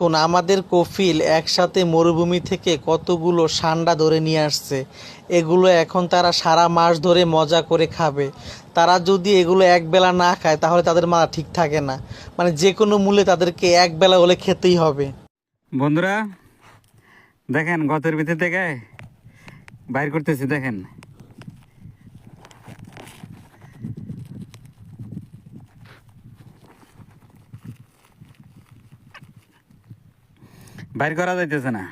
দেখুন, আমাদের কফিল একসাথে মরুভূমি থেকে কতগুলো সান্ডা ধরে নিয়ে আসছে। এগুলো এখন তারা সারা মাস ধরে মজা করে খাবে। তারা যদি এগুলো একবেলা না খায়, তাহলে তাদের মাথা ঠিক থাকে না। মানে যে কোনো মূল্যে তাদেরকে একবেলা হলে খেতেই হবে। বন্ধুরা, দেখেন গতের ভিতর থেকে বাইর করতেছি, দেখেন। বাইর করা যাইতেছে না।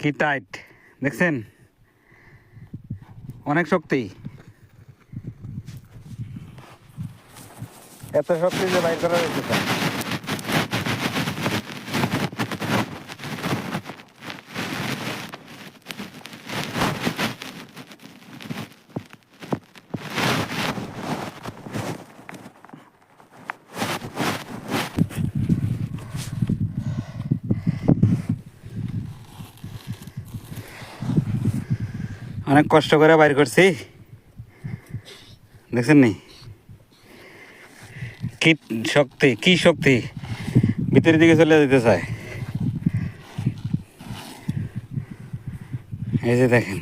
কি টাইট দেখছেন? অনেক শক্তি। এত শক্তি যে বাইর করা যাইতেছে অনেক কষ্ট করে বাইর করছি। দেখছেন নি? কি শক্তি কি শক্তি? ভিতরের দিকে চলে যেতে চায়। এই যে দেখেন।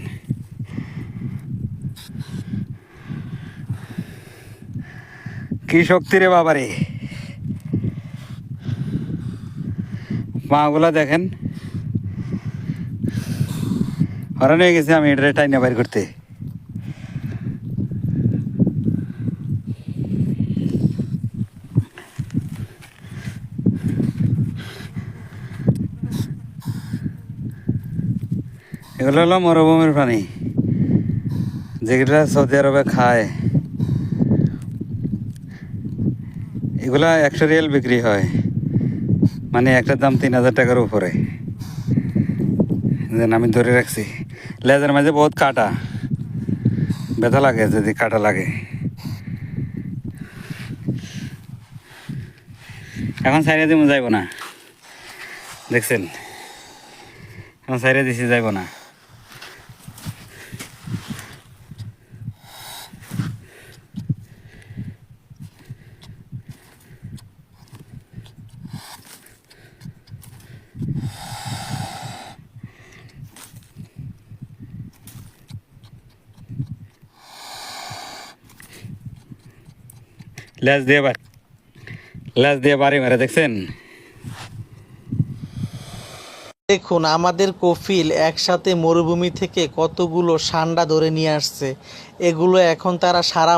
কি শক্তি রে বাবারে? পাগুলা দেখেন। হরান হয়ে গেছে, আমি এটা টাইনা বাইর করতে। এগুলো হলো মরুভূমির প্রাণী। যেগুলা সৌদি আরবে খায়। এগুলা একশো রিয়াল বিক্রি হয়। মানে একটার দাম তিন হাজার টাকার উপরে। আমি ধরে রাখছি। লেজের মাঝে বহুত কাটা। ব্যথা লাগে যদি কাটা লাগে। এখন সাইডে দিব যাইব না। দেখছেন? এখন সাইডে দিছি যাইব না। লেজ দিয়ে লেজ দিয়ে বাড়ি মারে, দেখছেন? দেখুন, আমাদের কফিল একসাথে মরুভূমি থেকে কতগুলো সান্ডা ধরে নিয়ে আসছে। এগুলো এখন তারা সারা